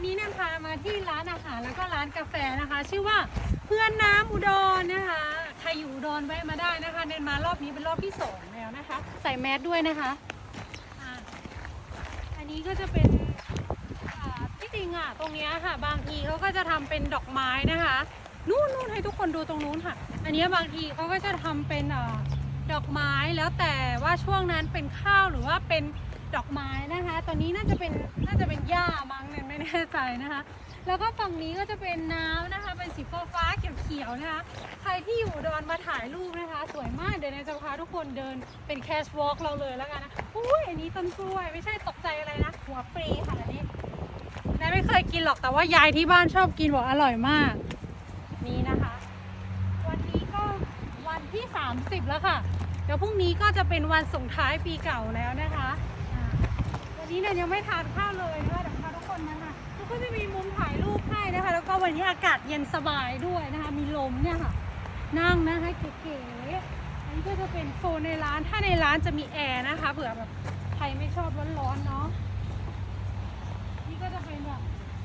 วันนี้เนี่ยพามาที่ร้านอาหารแล้วก็ร้านกาแฟนะคะ ชื่อว่าเพื่อนน้ำอุดรนะคะใครอยู่อุดรแวะมาได้นะคะ เนนมารอบนี้เป็นรอบที่สองแล้วนะคะ ใส่แมสด้วยนะคะอะอันนี้ก็จะเป็นอ่าที่จริงอะตรงเนี้ยค่ะ บางทีเขาก็จะทำเป็นดอกไม้นะคะ นู่นนู่นให้ทุกคนดูตรงนู้นค่ะ อันเนี้ยบางทีเขาก็จะทำเป็นอ่าดอกไม้แล้วแต่ว่าช่วงนั้นเป็นข้าวหรือว่าเป็นดอกไม้นะคะ ตอนนี้น่าจะเป็นน่าจะเป็นหญ้ามั้งเนี่ย แน่ใจนะคะ แล้วก็ฝั่งนี้ก็จะเป็นน้ำนะคะ เป็นสีฟ้าฟ้าเขียวๆนะคะ ใครที่อยู่ดอนมาถ่ายรูปนะคะ สวยมากเดี๋ยวเนยจะพาทุกคนเดินเป็นแคชวอล์กเราเลยแล้วกันนะอุ้ยอันนี้ต้นกล้วยไม่ใช่ตกใจอะไรนะ หัวปรีค่ะอันนี้นายไม่เคยกินหรอกแต่ว่ายายที่บ้านชอบกินบอกอร่อยมาก นี่นะคะ วันนี้ก็วันที่ 30 แล้วค่ะ เดี๋ยวพรุ่งนี้ก็จะเป็นวันส่งท้ายปีเก่าแล้วนะคะอันนี้เนี่ยยังไม่ทานข้าวเลยนะ คะเดี๋ยวพาทุกคนะทุกคนจะมีมุมถ่ายรูปให้นะคะ แล้วก็วันนี้อากาศเย็นสบายด้วยนะคะ มีลมเนี่ยค่ะ นั่งนะคะเก๋ๆอันนี้ก็จะเป็นโซนในร้าน ถ้าในร้านจะมีแอร์นะคะเผื่อแบบใครไม่ชอบร้อนๆเนาะ นี่ก็จะเป็นแบบ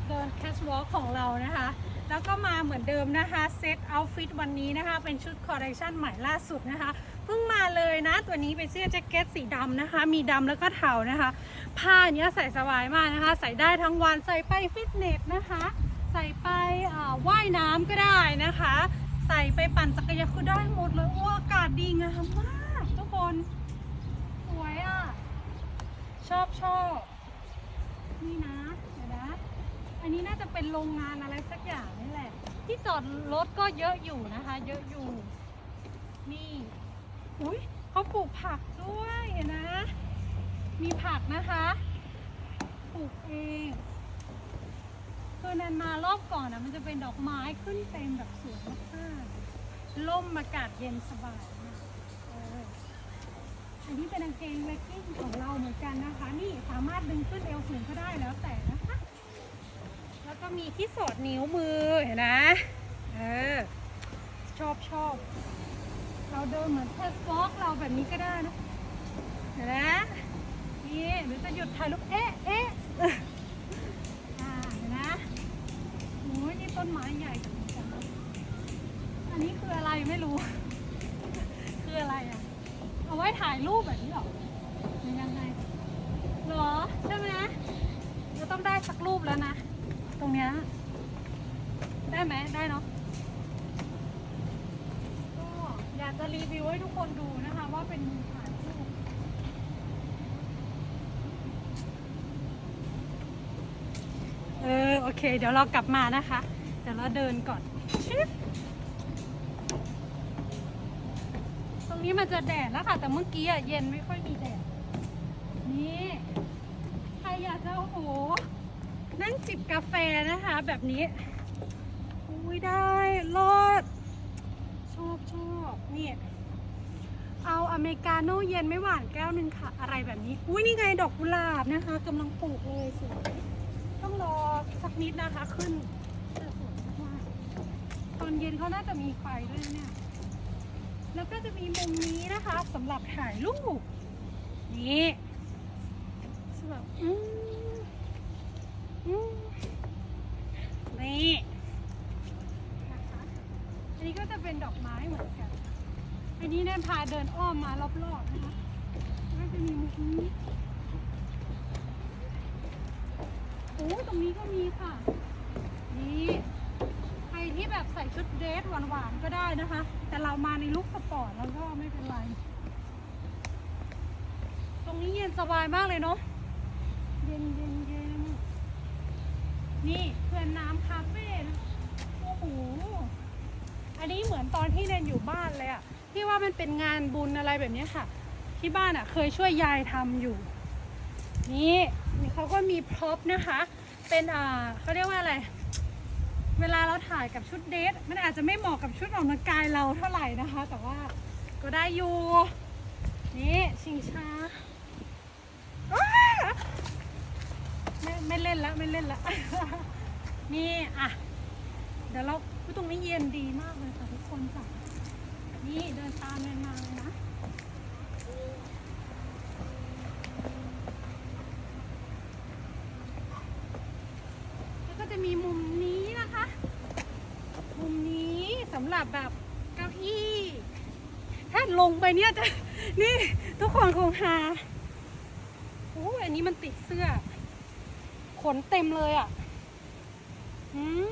เดินแคชวอล์กของเรานะคะ แล้วก็มาเหมือนเดิมนะคะ เซตเอาฟิตวันนี้นะคะ เป็นชุดคอลเลคชั่นใหม่ล่าสุดนะคะ เพิ่งมาเลยนะ ตัวนี้เป็นเสื้อแจ็คเก็ตสีดำนะคะ มีดำแล้วก็เทานะคะ ผ้าเนี้ยใส่สบายมากนะคะ ใส่ได้ทั้งวันใส่ไปฟิตเนสนะคะ ใส่ไปว่ายน้ำก็ได้นะคะ ใส่ไปปั่นจักรยานคือได้หมดเลยโอ้อากาศดีงามมากทุกคนสวยอะชอบชอบนี่นะเดี๋ยวนะอันนี้น่าจะเป็นโรงงานอะไรสักอย่างนี่แหละ ที่จอดรถก็เยอะอยู่นะคะ เยอะอยู่นี่ อุ้ยเขาปลูกผักด้วยนะ มีผักนะคะ ปลูกเองคือนันมารอบก่อนนะมันจะเป็นดอกไม้ขึ้นเต็มแบบสวยมากๆล่มอากาศเย็นสบายอออันนี้เป็นกางเกงเลกกิ้งของเราเหมือนกันนะคะ นี่สามารถดึงขึ้นเอวสูงก็ได้แล้วแต่นะคะ แล้วก็มีที่สอดนิ้วมือเห็นนะ เออ ชอบชอบ เราเดินเหมือนเทสวอล์กเราแบบนี้ก็ได้นะเห็นนะนี่หรือจะหยุดถ่ายรูปเอ๊ะเอ๊ะอ่าเห็นะโอ้ยนี่ต้นไม้ใหญ่จังอันนี้คืออะไรไม่รู้ คืออะไรอะ เอาไว้ถ่ายรูปแบบนี้หรอหรือยังไงหรอใช่ไหมเราต้องได้สักรูปแล้วนะ ตรงเนี้ยได้ไหมได้เนาะก็ อยากจะรีวิวให้ทุกคนดูนะคะว่าเป็นมุมถ่ายรูปเออโอเค เดี๋ยวเรากลับมานะคะ เดี๋ยวเราเดินก่อนชิปตรงนี้มันจะแดดแล้วค่ะ แต่เมื่อกี้อะเย็นไม่ค่อยมีแดด นี่ ใครอยากจะโอ้โห นั่งจิบกาแฟนะคะ แบบนี้ อุ้ยได้รอด ชอบชอบนี่เอาอเมริกาโน่เย็นไม่หวานแก้วหนึ่งค่ะ อะไรแบบนี้ อุ้ยนี่ไงดอกกุหลาบนะคะกำลังปลูกเลยสวยต้องรอสักนิดนะคะขึ้นตอนเย็นเขาน่าจะมีไฟด้วยนะเนี่ย แล้วก็จะมีมุมนี้นะคะสำหรับถ่ายรูปนี่แบบอืมอืมนี่นะคะอันนี้ก็จะเป็นดอกไม้เหมือนกัน อั นี้เนี่ยพาเดินอ้อมมารอบๆนะคะแล้วก็จะมีมุมนี้โอ้ตรงนี้ก็มีค่ะ นี่ใครที่แบบใส่ชุดเดรสหวานๆก็ได้นะคะ แต่เรามาในลุคสปอร์ตแล้วก็ไม่เป็นไร ตรงนี้เย็นสบายมากเลยเนาะ เย็นเย็นเย็นนี่เพื่อนน้ำคาเฟ่นะโอ้โห อันนี้เหมือนตอนที่เรนอยู่บ้านเลยอะ ที่ว่ามันเป็นงานบุญอะไรแบบนี้ค่ะ ที่บ้านอะเคยช่วยยายทำอยู่นี่นี่เขาก็มีพร็อพนะคะ เป็นอ่าเขาเรียกว่าอะไร เวลาเราถ่ายกับชุดเดทมันอาจจะไม่เหมาะกับชุดออกกำลังกายเราเท่าไหร่นะคะ แต่ว่าก็ได้อยู่นี่ชิงช้าไม่ไม่เล่นล้วไม่เล่นล้วนี่อะเดี๋ยวเราตรงนี้เย็นดีมากเลยค่ะทุกคนค่ะ นี่เดินตามเดินมาเลยนะ แล้วก็จะมีมุมนี้นะคะ มุมนี้สำหรับแบบเก้าอี้ ถ้าลงไปเนี่ยจะนี่ทุกคนคงหาโอ้อันนี้มันติดเสื้อ ขนเต็มเลยอะ อืม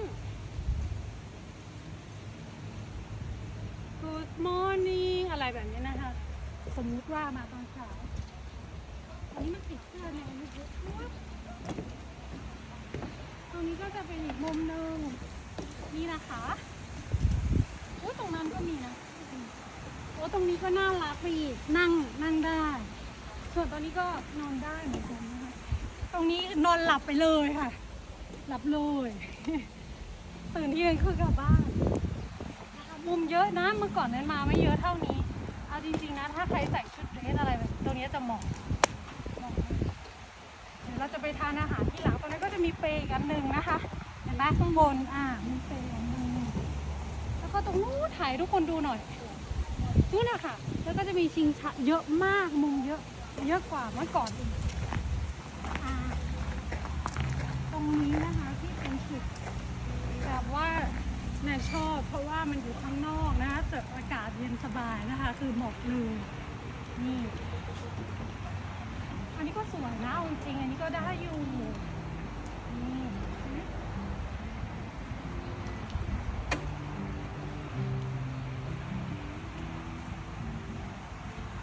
Good morning อะไรแบบนี้นะคะ สมมุติว่ามาตอนเช้าอันนี้มันติดเสื้อเนี่ยอันนี้ตรงนี้ก็จะเป็นอีกมุมหนึ่งนี่นะคะโอ้ตรงนั้นก็มีนะโอ้ตรงนี้ก็น่ารักไปอีกนั่งนั่งได้ ส่วนตอนนี้ก็นอนได้เหมือนกันนะคะตรงนี้นอนหลับไปเลยค่ะ หลับเลยตื่นที่นึงคือกลับบ้าน มุมเยอะนะเมื่อก่อนนั้นมาไม่เยอะเท่านี้ เอาจริงๆนะ ถ้าใครใส่ชุดเดรสอะไรแบบตรงนี้จะเหมาะเหมาะเดี๋ยวเราจะไปทานอาหารที่หลังตรงนั้นก็จะมีเปรย์อีกอันหนึ่งนะคะ เห็นไหมข้างบนอ่ามีเปรย์อันหนึ่งแล้วก็ตรงนู้นถ่ายทุกคนดูหน่อยนู่นนะคะแล้วก็จะมีชิงช้าเยอะมากมุมเยอะ เยอะกว่าเมื่อก่อนอีกอ่า ตรงนี้นะคะที่เป็นจุดแบบว่า แน่ชอบเพราะว่ามันอยู่ข้างนอกนะคะแต่อากาศเย็นสบายนะคะ คือเหมาะเลยนี่ อันนี้ก็สวยนะจริงอันนี้ก็ได้อยู่นี่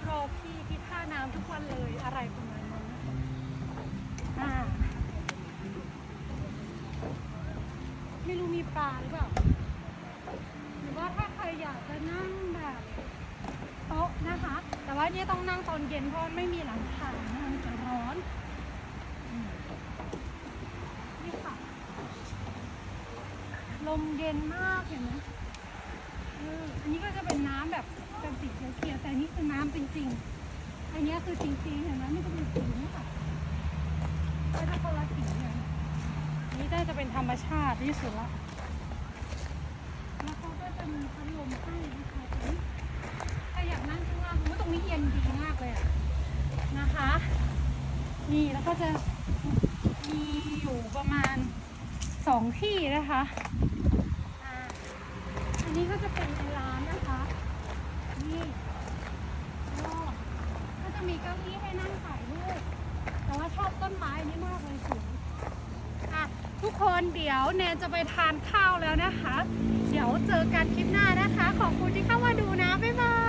รอพี่ที่ท่าน้ำทุกวันเลยอะไรประมาณนั้นอ่าไม่รู้มีปลาหรือเปล่า หรือว่าถ้าใครอยากจะนั่งแบบโต๊ะนะคะ แต่ ว่าเนี่ยต้องนั่งตอนเย็นเพราะไม่มีหลังคามันจะร้อนนี่ค่ะ ลมเย็นมากเห็นไหมอันนี้ก็จะเป็นน้ำแบบเป็นสีเขียวๆแต่นี่คือน้ำจริง ๆ อันนี้คือจริงๆเห็นไหมไม่ต้องเป็นสีนี่ค่ะก็จะคนละสีเลยนี่น่าจะเป็นธรรมชาติที่สุดละแล้วเขาก็จะมีพัดลมให้นะคะตรงนี้ใครอยากนั่ง นี้เย็นดีมากเลยอะนะคะ นี่แล้วก็จะมีอยู่ประมาณสองที่นะคะอันนี้ก็จะเป็นในร้านนะคะ นี่ก็ก็จะมีเก้าอี้ให้นั่งถ่ายรูปแต่ว่าชอบต้นไม้นี้มากเลยสวยอะทุกคนเดี๋ยวแนนจะไปทานข้าวแล้วนะคะ เดี๋ยวเจอกันคลิปหน้านะคะ ขอบคุณที่เข้ามาดูนะ บ๊ายบาย